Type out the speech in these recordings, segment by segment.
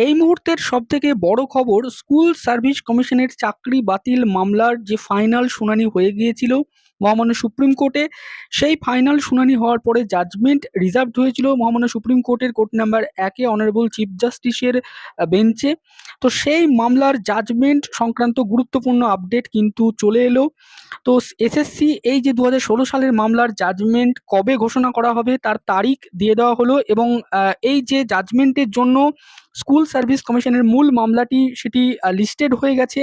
এই মুহূর্তের সবথেকে বড় খবর, স্কুল সার্ভিস কমিশনের চাকরি বাতিল মামলার যে ফাইনাল শুনানি হয়ে গিয়েছিল মহামান্য সুপ্রিম কোর্টে। সেই ফাইনাল শুনানি হওয়ার পরে জাজমেন্ট রিজার্ভড হয়েছিল মহামান্য সুপ্রিম কোর্টের কোর্ট নাম্বার একে অনারেবল চিফ জাস্টিসের বেঞ্চে তো সেই মামলার জাজমেন্ট সংক্রান্ত গুরুত্বপূর্ণ আপডেট কিন্তু চলে এলো। তো এসএসসি এই যে দু হাজার ষোলো সালের মামলার জাজমেন্ট কবে ঘোষণা করা হবে তার তারিখ দিয়ে দেওয়া হলো এবং এই যে জাজমেন্টের জন্য স্কুল সার্ভিস কমিশনের মূল মামলাটি সেটি লিস্টেড হয়ে গেছে।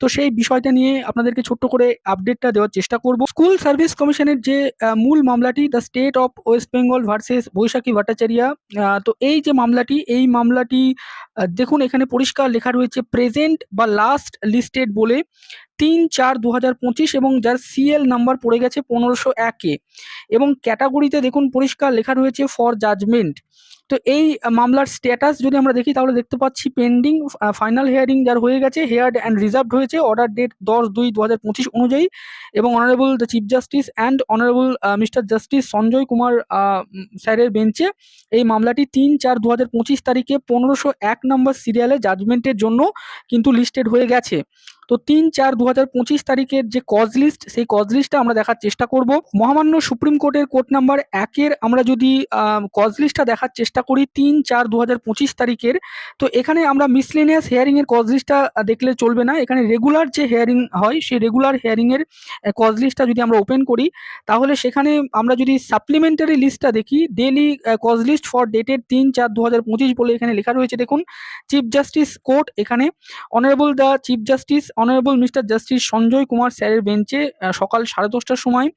তো সেই বিষয়টা নিয়ে আপনাদেরকে ছোট্ট করে আপডেটটা দেওয়ার চেষ্টা করব। স্কুল সার্ভিস কমিশনের যে মূল মামলাটি the state of West Bengal versus Baishakhi Bhattacharya তো এই যে মামলাটি, এই মামলাটি দেখুন এখানে পরিষ্কার লেখা রয়েছে প্রেজেন্ট বা লাস্ট লিস্টেড বলে তিন চার দু এবং যার সিএল নাম্বার পড়ে গেছে পনেরোশো একে। এবং ক্যাটাগরিতে দেখুন পরিষ্কার লেখা রয়েছে ফর জাজমেন্ট তো এই মামলার স্ট্যাটাস যদি আমরা দেখি, তাহলে দেখতে পাচ্ছি পেন্ডিং ফাইনাল হিয়ারিং যার হয়ে গেছে হেয়ার্ড অ্যান্ড রিজার্ভড হয়েছে অর্ডার ডেট দশ দুই দু হাজার পঁচিশ অনুযায়ী এবং honourable the chief justice and honourable mister justice Sanjay Kumar স্যারের বেঞ্চে এই মামলাটি তিন চার দু হাজার পঁচিশ তারিখে পনেরোশো এক নম্বর সিরিয়ালে জাজমেন্টের জন্য কিন্তু লিস্টেড হয়ে গেছে। তো তিন চার দু হাজার তারিখের যে কজ লিস্ট সেই কজ লিস্টটা আমরা দেখার চেষ্টা করব। মহামান্য সুপ্রিম কোর্টের কোর্ট নাম্বার একের আমরা যদি কজ লিস্টটা দেখার চেষ্টা করি তিন চার দু তারিখের, তো এখানে আমরা মিসলেনিয়াস হেয়ারিংয়ের কজ লিস্টটা দেখলে চলবে না। এখানে রেগুলার যে হেয়ারিং হয়, সেই রেগুলার হেয়ারিংয়ের কজ লিস্টটা যদি আমরা ওপেন করি, তাহলে সেখানে আমরা যদি সাপ্লিমেন্টারি লিস্টটা দেখি ডেলি কজ লিস্ট ফর ডেটের তিন চার দু বলে এখানে লেখা রয়েছে। দেখুন চিফ জাস্টিস কোর্ট এখানে honourable the chief justice honourable mister justice Sanjay Kumar স্যারের বেঞ্চে সকাল সাড়ে দশটার সময়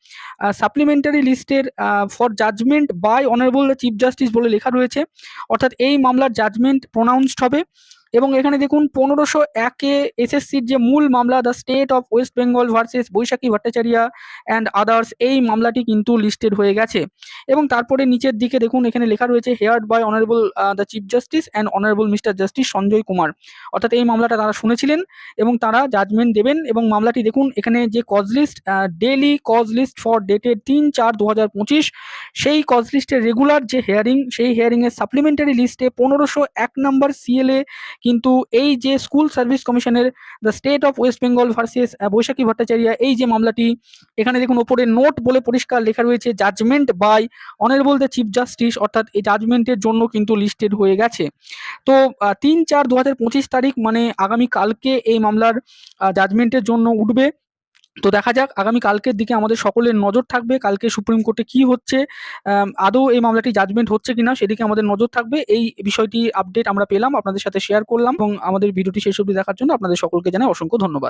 সাপ্লিমেন্টারি লিস্টের for judgment by honourable the chief justice বলে লেখা রয়েছে। অর্থাৎ এই মামলার জাজমেন্ট প্রোনাউন্সড হবে। এবং এখানে দেখুন পনেরোশো একে এসএসসির যে মূল মামলা the state of West Bengal versus Baishakhi Bhattacharya and others এই মামলাটি কিন্তু লিস্টেড হয়ে গেছে। এবং তারপরে নিচের দিকে দেখুন, এখানে লেখা রয়েছে heard by honourable the chief justice and honourable mister justice Sanjay Kumar. অর্থাৎ এই মামলাটা তারা শুনেছিলেন এবং তারা জাজমেন্ট দেবেন এবং মামলাটি দেখুন, এখানে যে cause list daily cause list for dated তিন চার দু সেই কজ লিস্টের রেগুলার যে হেয়ারিং সেই হেয়ারিংয়ের সাপ্লিমেন্টারি লিস্টে পনেরোশো এক নম্বর সিএলএ কিন্তু এই যে স্কুল সার্ভিস কমিশনের the state of West Bengal versus Baishakhi Bhattacharya, এই যে মামলাটি, এখানে দেখুন ওপরে নোট বলে পরিষ্কার লেখা রয়েছে judgment by honourable the chief justice অর্থাৎ এই জাজমেন্টের জন্য কিন্তু লিস্টেড হয়ে গেছে। তো তিন চার দু তারিখ মানে আগামী কালকে এই মামলার জাজমেন্টের জন্য উঠবে। তো দেখা যাক, আগামী কালকের দিকে আমাদের সকলের নজর থাকবে, কালকে সুপ্রিম কোর্টে কি হচ্ছে আদৌ এই মামলাটি জাজমেন্ট হচ্ছে কিনা সেদিকে আমাদের নজর থাকবে। এই বিষয়টি আপডেট আমরা পেলাম, আপনাদের সাথে শেয়ার করলাম এবং আমাদের ভিডিওটি শেষ অবধি দেখার জন্য আপনাদের সকলকে জানাই অসংখ্য ধন্যবাদ।